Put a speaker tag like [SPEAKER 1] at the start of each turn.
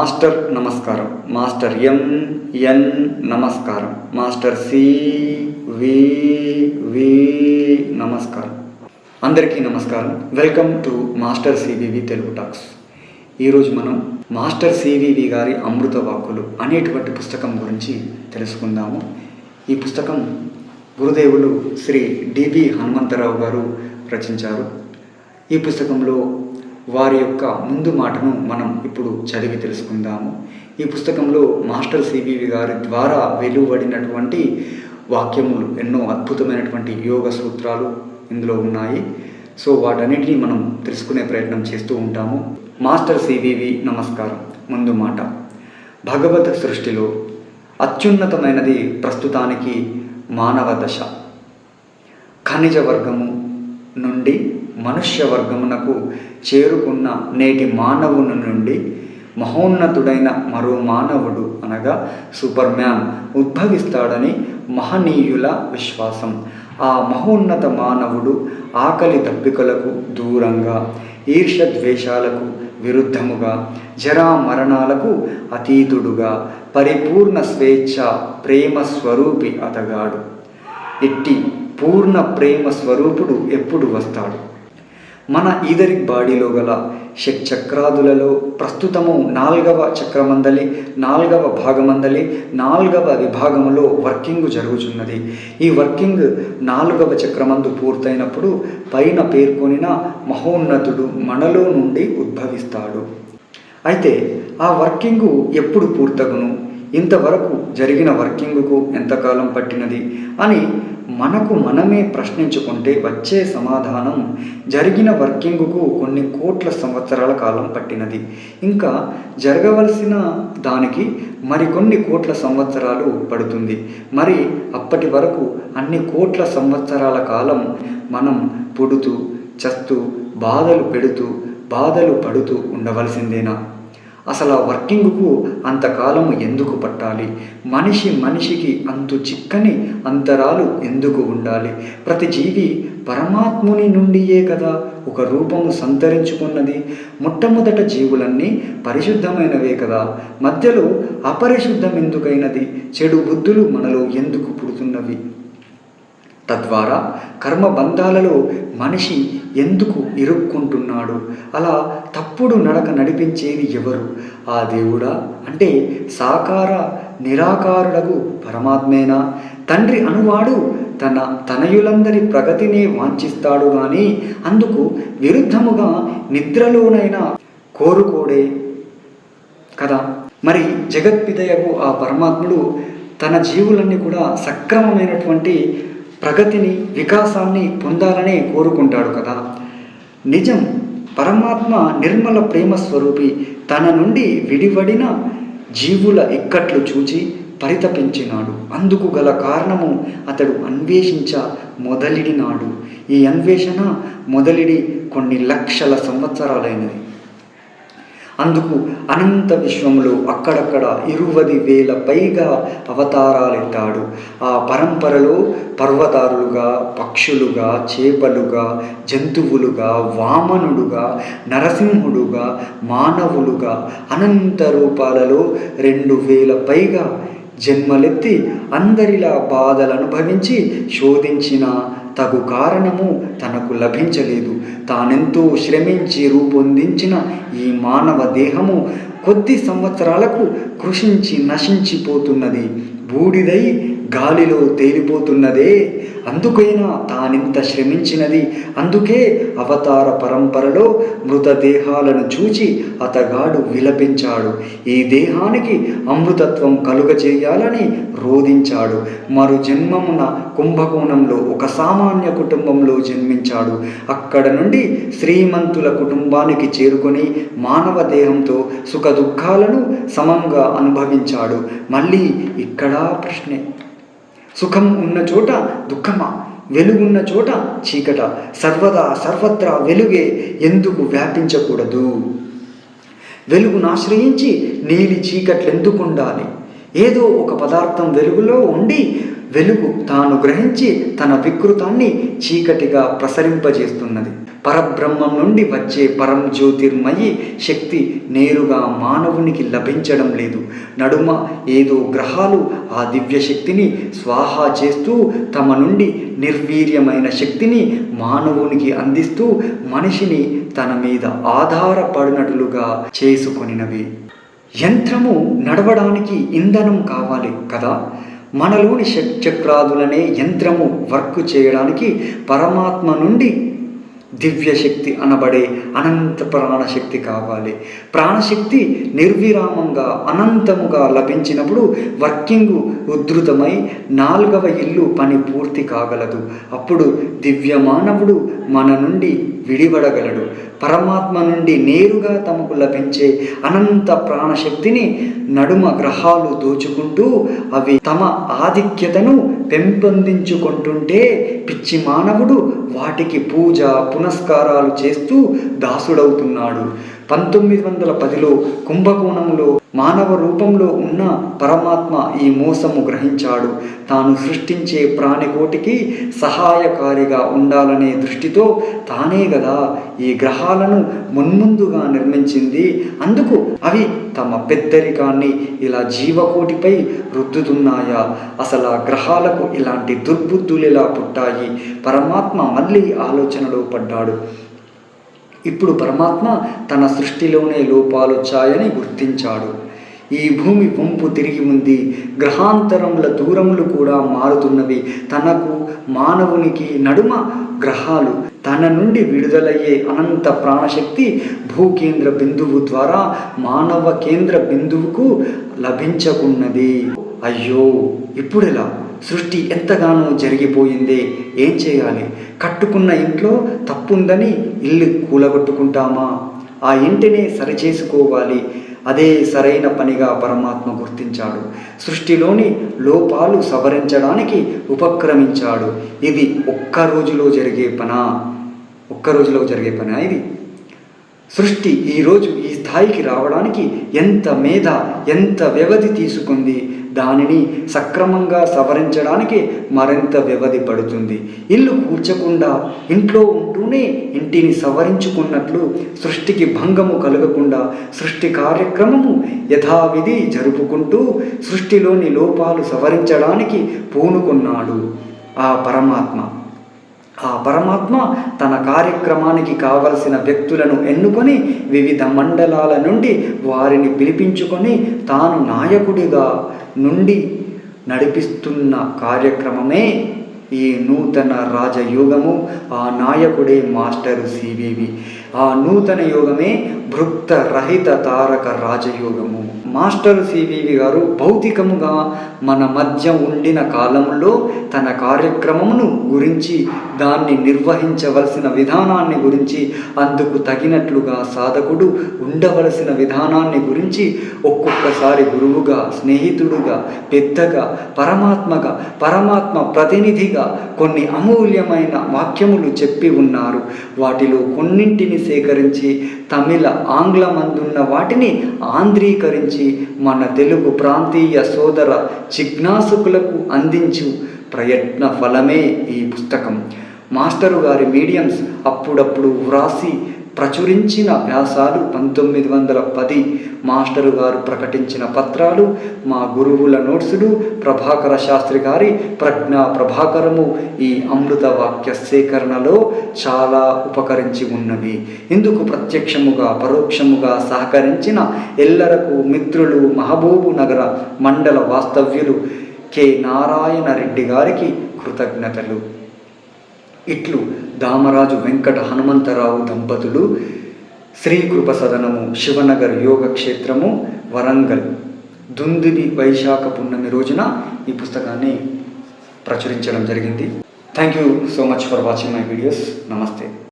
[SPEAKER 1] Master నమస్కారం. Master ఎం ఎన్ నమస్కారం. Master C వి వి నమస్కారం. అందరికీ నమస్కారం. Welcome to master CVV Telugu talks. ఈరోజు మనం మాస్టర్ సివివి గారి అమృత వాక్కులు అనేటువంటి పుస్తకం గురించి తెలుసుకుందాము. ఈ పుస్తకం గురుదేవులు శ్రీ డిబి హనుమంతరావు గారు రచించారు. ఈ పుస్తకంలో వారి యొక్క ముందు మాటను మనం ఇప్పుడు చదివి తెలుసుకుందాము. ఈ పుస్తకంలో మాస్టర్ సివివి గారి ద్వారా వెలువడినటువంటి వాక్యములు ఎన్నో అద్భుతమైనటువంటి యోగ సూత్రాలు ఇందులో ఉన్నాయి. సో వాటన్నిటిని మనం తెలుసుకునే ప్రయత్నం చేస్తూ ఉంటాము. మాస్టర్ సివివి నమస్కారం. ముందు మాట. భగవత్ సృష్టిలో అత్యున్నతమైనది ప్రస్తుతానికి మానవ దశ. ఖనిజ వర్గము నుండి మనుష్య వర్గమునకు చేరుకున్న నేటి మానవుని నుండి మహోన్నతుడైన మరో మానవుడు అనగా సూపర్ మ్యాన్ ఉద్భవిస్తాడని మహనీయుల విశ్వాసం. ఆ మహోన్నత మానవుడు ఆకలి దప్పికలకు దూరంగా ఈర్ష ద్వేషాలకు విరుద్ధముగా జరా మరణాలకు అతీతుడుగా పరిపూర్ణ స్వేచ్ఛ ప్రేమ స్వరూపి అతగాడు. ఎట్టి పూర్ణ ప్రేమ స్వరూపుడు ఎప్పుడు వస్తాడు? మన ఈదరి బాడీలో గల షట్ చక్రాదులలో ప్రస్తుతము నాలుగవ చక్రమందలి నాలుగవ భాగమందలి నాలుగవ విభాగములో వర్కింగ్ జరుగుచున్నది. ఈ వర్కింగ్ నాలుగవ చక్రమందు పూర్తయినప్పుడు పైన పేర్కొనిన మహోన్నతుడు మనలో నుండి ఉద్భవిస్తాడు. అయితే ఆ వర్కింగు ఎప్పుడు పూర్తగును? ఇంతవరకు జరిగిన వర్కింగుకు ఎంతకాలం పట్టినది? అని మనకు మనమే ప్రశ్నించుకుంటే వచ్చే సమాధానం జరిగిన వర్కింగ్కు కొన్ని కోట్ల సంవత్సరాల కాలం పట్టినది. ఇంకా జరగవలసిన దానికి మరికొన్ని కోట్ల సంవత్సరాలు పడుతుంది. మరి అప్పటి వరకు అన్ని కోట్ల సంవత్సరాల కాలం మనం పుడుతూ చస్తూ బాధలు పెడుతూ బాధలు పడుతూ ఉండవలసిందేనా? అసలు ఆ వర్కింగ్కు అంతకాలము ఎందుకు పట్టాలి? మనిషి మనిషికి అంతు చిక్కని అంతరాలు ఎందుకు ఉండాలి? ప్రతి జీవి పరమాత్ముని నుండియే కదా ఒక రూపము సంతరించుకున్నది. మొట్టమొదట జీవులన్నీ పరిశుద్ధమైనవే కదా. మధ్యలో అపరిశుద్ధం ఎందుకైనది చెడు బుద్ధులు మనలో ఎందుకు పుడుతున్నవి? తద్వారా కర్మబంధాలలో మనిషి ఎందుకు ఇరుక్కుంటున్నాడు? అలా తప్పుడు నడక నడిపించేది ఎవరు? ఆ దేవుడా? అంటే సాకార నిరాకారుడగు పరమాత్మేనా? తండ్రి అనువాడు తన తనయులందరి ప్రగతినే వాంఛిస్తాడు కానీ అందుకు విరుద్ధముగా నిద్రలోనైనా కోరుకోడే కదా? మరి జగత్పిదయకు ఆ పరమాత్ముడు తన జీవులన్నీ కూడా సక్రమమైనటువంటి ప్రగతిని వికాసాన్ని పొందాలనే కోరుకుంటాడు కదా. నిజం పరమాత్మ నిర్మల ప్రేమ స్వరూపి తన నుండి విడివడిన జీవుల ఇక్కట్లు చూచి పరితపించినాడు. అందుకు గల కారణము అతడు అన్వేషించ మొదలిడినాడు. ఈ అన్వేషణ మొదలిడి కొన్ని లక్షల సంవత్సరాలైనది. అందుకు అనంత విశ్వంలో అక్కడక్కడ ఇరువది వేల పైగా అవతారాలెత్తాడు. ఆ పరంపరలో పర్వతారులుగా పక్షులుగా చేపలుగా జంతువులుగా వామనుడుగా నరసింహుడుగా మానవులుగా అనంత రూపాలలో రెండు వేల పైగా జన్మలెత్తి అందరిలా బాధలు అనుభవించి శోధించిన తగు కారణము తనకు లభించలేదు. తానెంతో శ్రమించి రూపొందించిన ఈ మానవ దేహము కొద్ది సంవత్సరాలకు కృషించి నశించిపోతున్నది. బూడిదై గాలిలో తేలిపోతున్నదే. అందుకైనా తానింత శ్రమించినది? అందుకే అవతార పరంపరలో మృతదేహాలను చూచి అతగాడు విలపించాడు. ఈ దేహానికి అమృతత్వం కలుగజేయాలని రోధించాడు. మరు జన్మమున కుంభకోణంలో ఒక సామాన్య కుటుంబంలో జన్మించాడు. అక్కడ నుండి శ్రీమంతుల కుటుంబానికి చేరుకొని మానవ దేహంతో సుఖ దుఃఖాలను సమంగా అనుభవించాడు. మళ్ళీ ఇక్కడా ప్రశ్నే. సుఖం ఉన్న చోట దుఃఖమా? వెలుగున్న చోట చీకట. సర్వదా సర్వత్రా వెలుగే ఎందుకు వ్యాపించకూడదు? వెలుగును ఆశ్రయించి నీలి చీకట్లెందుకు ఉండాలి ఏదో ఒక పదార్థం వెలుగులో ఉండి వెలుగు తాను గ్రహించి తన వికృతాన్ని చీకటిగా ప్రసరింపజేస్తున్నది. పరబ్రహ్మం నుండి వచ్చే పరం జ్యోతిర్మయి శక్తి నేరుగా మానవునికి లభించడం లేదు. నడుమ ఏదో గ్రహాలు ఆ దివ్య శక్తిని స్వాహా చేస్తూ తమ నుండి నిర్వీర్యమైన శక్తిని మానవునికి అందిస్తూ మనిషిని తన మీద ఆధారపడినట్లుగా చేసుకొనినవి. యంత్రము నడవడానికి ఇంధనం కావాలి కదా? మనలోని చక్రాదులనే యంత్రము వర్క్ చేయడానికి పరమాత్మ నుండి దివ్యశక్తి అనబడే అనంత ప్రాణశక్తి కావాలి. ప్రాణశక్తి నిర్విరామంగా అనంతముగా లభించినప్పుడు వర్కింగ్ ఉద్ధృతమై నాలుగవ ఇల్లు పని పూర్తి కాగలదు. అప్పుడు దివ్య మానవుడు మన నుండి విడివడగలడు పరమాత్మ నుండి నేరుగా తమకు లభించే అనంత ప్రాణశక్తిని నడుమ గ్రహాలు దోచుకుంటూ అవి తమ ఆధిక్యతను పెంపొందించుకుంటుంటే పిచ్చి మానవుడు వాటికి పూజ పునస్కారాలు చేస్తూ దాసుడవుతున్నాడు. పంతొమ్మిది వందల పదిలో కుంభకోణంలో మానవ రూపంలో ఉన్న పరమాత్మ ఈ మోసము గ్రహించాడు. తాను సృష్టించే ప్రాణికోటికి సహాయకారిగా ఉండాలనే దృష్టితో తానే గదా ఈ గ్రహాలను మున్ముందుగా నిర్మించింది. అందుకు అవి తమ పెద్దరికాన్ని ఇలా జీవకోటిపై రుద్దుతున్నాయా? అసలు ఆ గ్రహాలకు ఇలాంటి దుర్బుద్ధులు ఎలా పుట్టాయి? పరమాత్మ మళ్ళీ ఆలోచనలో పడ్డాడు. ఇప్పుడు పరమాత్మ తన సృష్టిలోనే లోపాలు వచ్చాయని గుర్తించాడు. ఈ భూమి పంపు తిరిగి ఉంది. గ్రహాంతరముల దూరములు కూడా మారుతున్నవి. తనకు మానవునికి నడుమ గ్రహాలు తన నుండి విడుదలయ్యే అనంత ప్రాణశక్తి భూకేంద్ర బిందువు ద్వారా మానవ కేంద్ర బిందువుకు లభించకున్నది. అయ్యో! ఇప్పుడెలా? సృష్టి ఎంతగానో జరిగిపోయిందే ఏం చేయాలి? కట్టుకున్న ఇంట్లో తప్పుందని ఇల్లు కూలగొట్టుకుంటామా? ఆ ఇంటినే సరిచేసుకోవాలి. అదే సరైన పనిగా పరమాత్మ గుర్తించాడు. సృష్టిలోని లోపాలు సవరించడానికి ఉపక్రమించాడు. ఇది ఒక్క రోజులో జరిగే పనా? ఒక్క రోజులో జరిగే పనా ఇది? సృష్టి ఈరోజు ఈ స్థాయికి రావడానికి ఎంత మేధ ఎంత వ్యవధి తీసుకుంది? దానిని సక్రమంగా సవరించడానికి మరింత వ్యవధి పడుతుంది. ఇల్లు కూర్చకుండా ఇంట్లో ఉంటూనే ఇంటిని సవరించుకున్నట్లు సృష్టికి భంగము కలగకుండా సృష్టి కార్యక్రమము యథావిధి జరుపుకుంటూ సృష్టిలోని లోపాలు సవరించడానికి పూనుకున్నాడు ఆ పరమాత్మ. ఆ పరమాత్మ తన కార్యక్రమానికి కావలసిన వ్యక్తులను ఎన్నుకొని వివిధ మండలాల నుండి వారిని పిలిపించుకొని తాను నాయకుడిగా నుండి నడిపిస్తున్న కార్యక్రమమే ఈ నూతన రాజయోగము. ఆ నాయకుడే మాస్టరు సివివి ఆ నూతన యోగమే భృక్త రహిత తారక రాజయోగము మాస్టర్ సివివి గారు భౌతికముగా మన మధ్య ఉండిన కాలంలో తన కార్యక్రమమును గురించి దాన్ని నిర్వహించవలసిన విధానాన్ని గురించి అందుకు తగినట్లుగా సాధకుడు ఉండవలసిన విధానాన్ని గురించి ఒక్కొక్కసారి గురువుగా స్నేహితుడుగా పెద్దగా పరమాత్మగా పరమాత్మ ప్రతినిధిగా కొన్ని అమూల్యమైన వాక్యములు చెప్పి ఉన్నారు. వాటిలో కొన్నింటిని సేకరించి తమిళ ఆంగ్లమందున్న వాటిని ఆంధ్రీకరించి మన తెలుగు ప్రాంతీయ సోదర జిజ్ఞాసుకులకు అందించు ప్రయత్న ఫలమే ఈ పుస్తకం. మాస్టరు గారి మీడియంస్ అప్పుడప్పుడు వ్రాసి ప్రచురించిన వ్యాసాలు పంతొమ్మిది వందల పది మాస్టరు గారు ప్రకటించిన పత్రాలు మా గురువుల నోట్సులు ప్రభాకర శాస్త్రి గారి ప్రజ్ఞా ప్రభాకరము ఈ అమృత వాక్య సేకరణలో చాలా ఉపకరించి ఉన్నవి. ఇందుకు ప్రత్యక్షముగా పరోక్షముగా సహకరించిన ఎల్లరకు మిత్రులు మహబూబు నగర మండల వాస్తవ్యులు కె. నారాయణ రెడ్డి గారికి కృతజ్ఞతలు. ఇట్లు దామరాజు వెంకట హనుమంతరావు దంపతులు. శ్రీ కృప సదనము శివనగర్ యోగక్షేత్రము వరంగల్. దుందిని వైశాఖ పున్నమి రోజున ఈ పుస్తకాన్ని ప్రచురించడం జరిగింది. Thank you so much for watching my videos నమస్తే